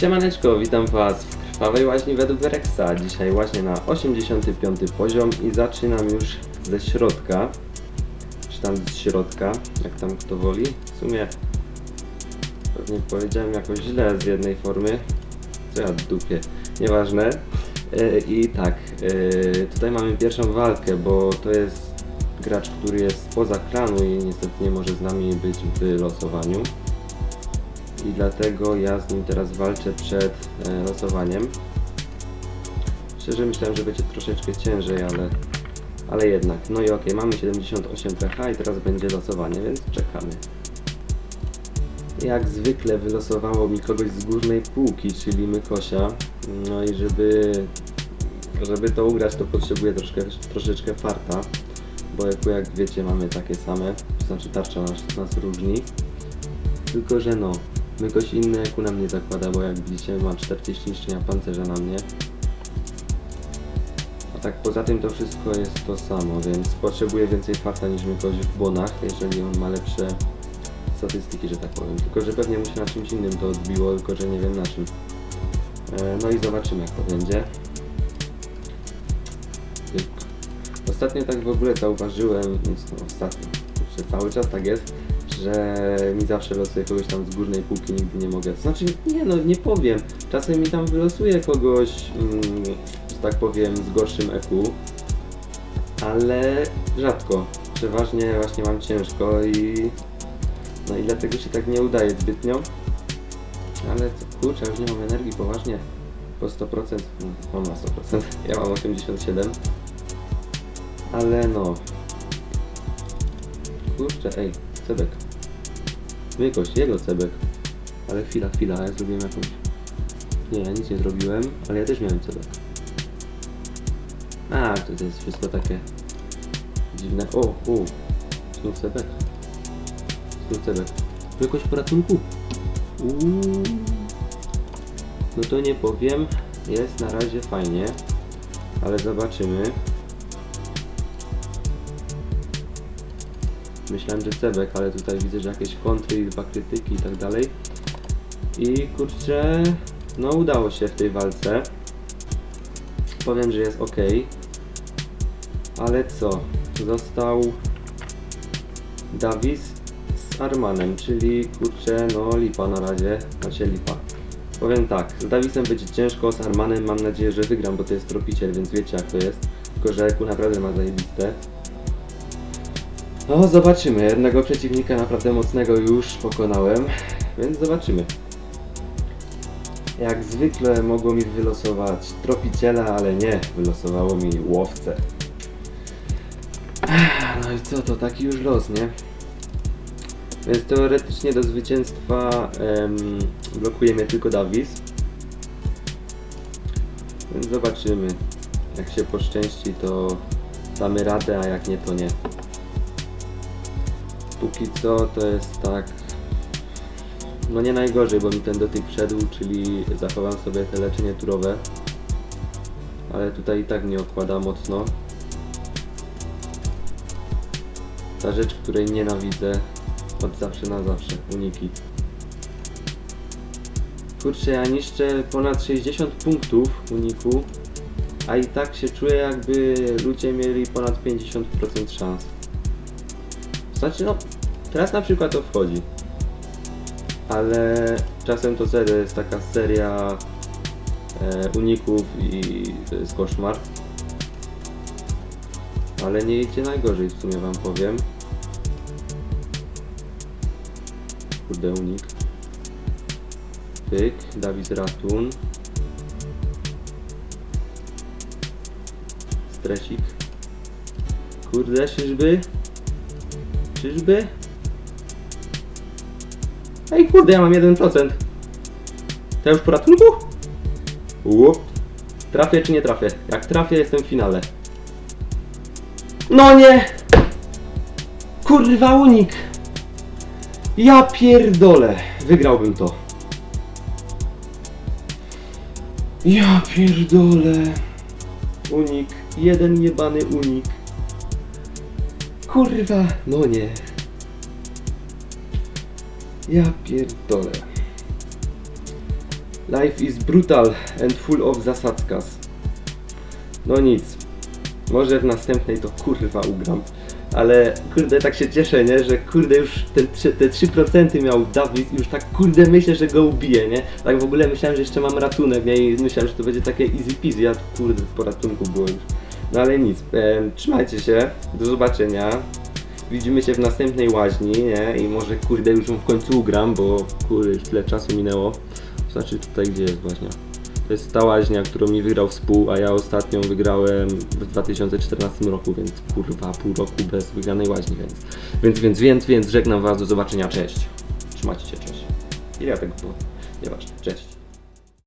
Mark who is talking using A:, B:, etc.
A: Siemaneczko, witam Was w krwawej łaźni według Rexa. Dzisiaj łaźnię na 85 poziom i zaczynam już ze środka. Czy tam z środka, jak tam kto woli. W sumie pewnie powiedziałem jakoś źle z jednej formy. Co ja dupie, nieważne. E, I tak, e, tutaj mamy pierwszą walkę, bo to jest gracz, który jest spoza klanu i niestety nie może z nami być w losowaniu i dlatego ja z nim teraz walczę przed e, losowaniem. Szczerze myślałem, że będzie troszeczkę ciężej, ale, ale jednak. No i okej, mamy 78 pH i teraz będzie losowanie, więc czekamy. Jak zwykle wylosowało mi kogoś z górnej półki, czyli Mykosia. No i żeby, żeby to ugrać, to potrzebuję troszkę, troszeczkę farta. Bo jak, jak wiecie, mamy takie same, to znaczy tarcza nas, nas różni. Tylko, że no, Mykoś inny eku na mnie zakłada, bo jak widzicie ma 40 niszczenia pancerza na mnie. A tak poza tym to wszystko jest to samo, więc potrzebuję więcej farta niż Mykoś w błonach, jeżeli on ma lepsze statystyki, że tak powiem. Tylko, że pewnie mu się na czymś innym to odbiło, tylko, że nie wiem na czym. E, no i zobaczymy jak to będzie. Ostatnio tak w ogóle zauważyłem, no ostatnio, jeszcze cały czas tak jest, że mi zawsze losuje kogoś tam z górnej półki, nigdy nie mogę. Znaczy, nie no, nie powiem. Czasem mi tam wylosuje kogoś, mm, że tak powiem, z gorszym EQ, ale rzadko. Przeważnie właśnie mam ciężko i no i dlatego się tak nie udaje zbytnio. Ale kurczę, już nie mam energii, poważnie. Po 100%, no, on ma 100%, ja mam 87. Ale no. Kurczę, ej, Cebek. Mykoś, jego Cebek. Ale chwila, chwila, ja zrobiłem jakąś... Nie, ja nic nie zrobiłem, ale ja też miałem Cebek. A, to, jest wszystko takie... Dziwne. O, u. Znów Cebek. Znów Cebek. Mykoś po ratunku. Uuu. No to nie powiem. Jest na razie fajnie. Ale zobaczymy. Myślałem, że Cebek, ale tutaj widzę, że jakieś kontry, dwa krytyki i tak dalej. I kurczę, no udało się w tej walce. Powiem, że jest ok. Ale co? Został Davis z Armanem, czyli kurczę, no lipa na razie, znaczy lipa. Powiem tak, z Davisem będzie ciężko, z Armanem mam nadzieję, że wygram, bo to jest tropiciel, więc wiecie jak to jest. Tylko, że Eku naprawdę ma zajebiste. No zobaczymy, jednego przeciwnika naprawdę mocnego już pokonałem, więc zobaczymy. Jak zwykle mogło mi wylosować tropiciela, ale nie, wylosowało mi łowcę. No i co, to taki już los, nie? Więc teoretycznie do zwycięstwa em, blokuje mnie tylko Davis. Więc zobaczymy. Jak się poszczęści, to damy radę, a jak nie, to nie. Póki co to jest tak. No nie najgorzej, bo mi ten dotyk wszedł, czyli zachowam sobie te leczenie turowe. Ale tutaj i tak mnie okłada mocno. Ta rzecz, której nienawidzę od zawsze na zawsze, uniki. Kurczę, ja niszczę ponad 60 punktów uniku, a i tak się czuję jakby ludzie mieli ponad 50% szans. Znaczy no, teraz na przykład to wchodzi. Ale czasem to serio jest taka seria e, uników i to jest koszmar. Ale nie idzie najgorzej w sumie wam powiem. Kurde unik. Pyk, Dawid Ratun. Stresik. Kurde, czyżby? Czyżby? Ej, kurde, ja mam 1%. To już po ratunku? Łup. Trafię czy nie trafię? Jak trafię, jestem w finale. No nie! Kurwa, unik! Ja pierdolę! Wygrałbym to. Ja pierdolę. Unik. Jeden jebany unik. Kurwa, no nie. Ja pierdolę. Life is brutal and full of zasadzkas. No nic. Może w następnej to kurwa ugram. Ale kurde tak się cieszę, nie? Że kurde już te, te 3% miał Dawid i już tak kurde myślę, że go ubije, nie? Tak w ogóle myślałem, że jeszcze mam ratunek, nie? I myślałem, że to będzie takie easy peasy, ja kurde po ratunku było już. No ale nic, em, trzymajcie się, do zobaczenia. Widzimy się w następnej łaźni, nie? I może kurde już ją w końcu ugram, bo kurde już tyle czasu minęło. Znaczy tutaj gdzie jest właśnie. To jest ta łaźnia, którą mi wygrał współ, a ja ostatnią wygrałem w 2014 roku, więc kurwa pół roku bez wygranej łaźni, więc więc, więc, więc, więc żegnam was, do zobaczenia, cześć. Trzymajcie się, cześć. Ile ja tego było? Nieważne, cześć.